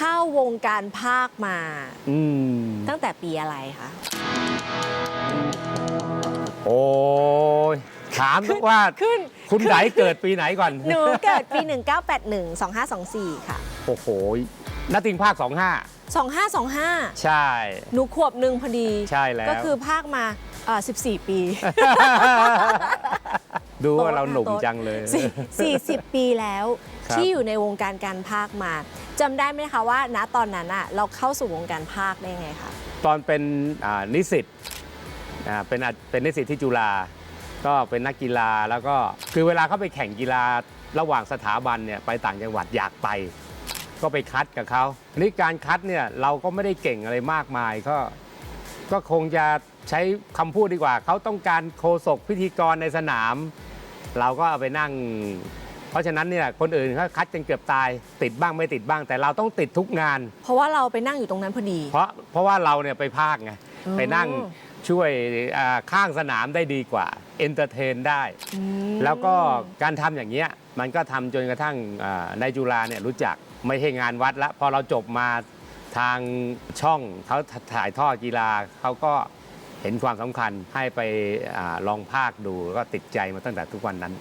เข้าวงการภาคมาอืมตั้งแต่ปีอะไรคะ โอ้ยถามว่าขึ้นคุณไหนเกิดปีไหนก่อน หนูเกิดปี 1981 2524 ค่ะ โอ้โหนัดติงภาค 25 2525 ใช่ หนูขวบหนึ่งพอดี ใช่แล้ว ก็คือภาคมาเอ่อ14 ปี ดูว่าเราหนุ่มจังเลยสี่40 ปีแล้วครับที่อยู่ในวงการการภาคมา จำได้ไหมคะว่า ณตอนนั้นอะเราเข้าสู่วงการภาคได้ยังไงคะตอนเป็นอ่านิสิตอ่าเป็นอะเป็นนิสิตที่จุฬาก็เป็นนักกีฬาแล้วก็คือเวลาเขาไปแข่งกีฬาระหว่างสถาบันเนี่ยไปต่างจังหวัดอยากไป ก็ไปคัดกับเขาอันนี้การคัดเนี่ยเราก็ไม่ได้เก่งอะไรมากมายก็ก็คงจะใช้คำพูดดีกว่า เขาต้องการโคศกพิธีกรในสนาม เราก็เอาไปนั่ง เพราะฉะนั้นเนี่ยคนอื่นเขาคัดจนเกือบตาย ติดบ้างไม่ติดบ้าง แต่เราต้องติดทุกงาน เพราะว่าเราไปนั่งอยู่ตรงนั้นพอดี เพราะเพราะว่าเราเนี่ยไปภาคไงอ๋อไปนั่งช่วยอ่าข้างสนามได้ดีกว่าเอนเตอร์เทนได้อืมแล้วก็การทำอย่างเงี้ยมันก็ทำจนกระทั่งอ่าในจุฬาเนี่ยรู้จักไม่ใช่งานวัดละพอเราจบมาทางช่องเขาถ่ายทอดกีฬาเขาก็เห็นความสำคัญให้ไปอาลองภาคดูแล้วก็ติดใจมาตั้งแต่ทุกวันนั้น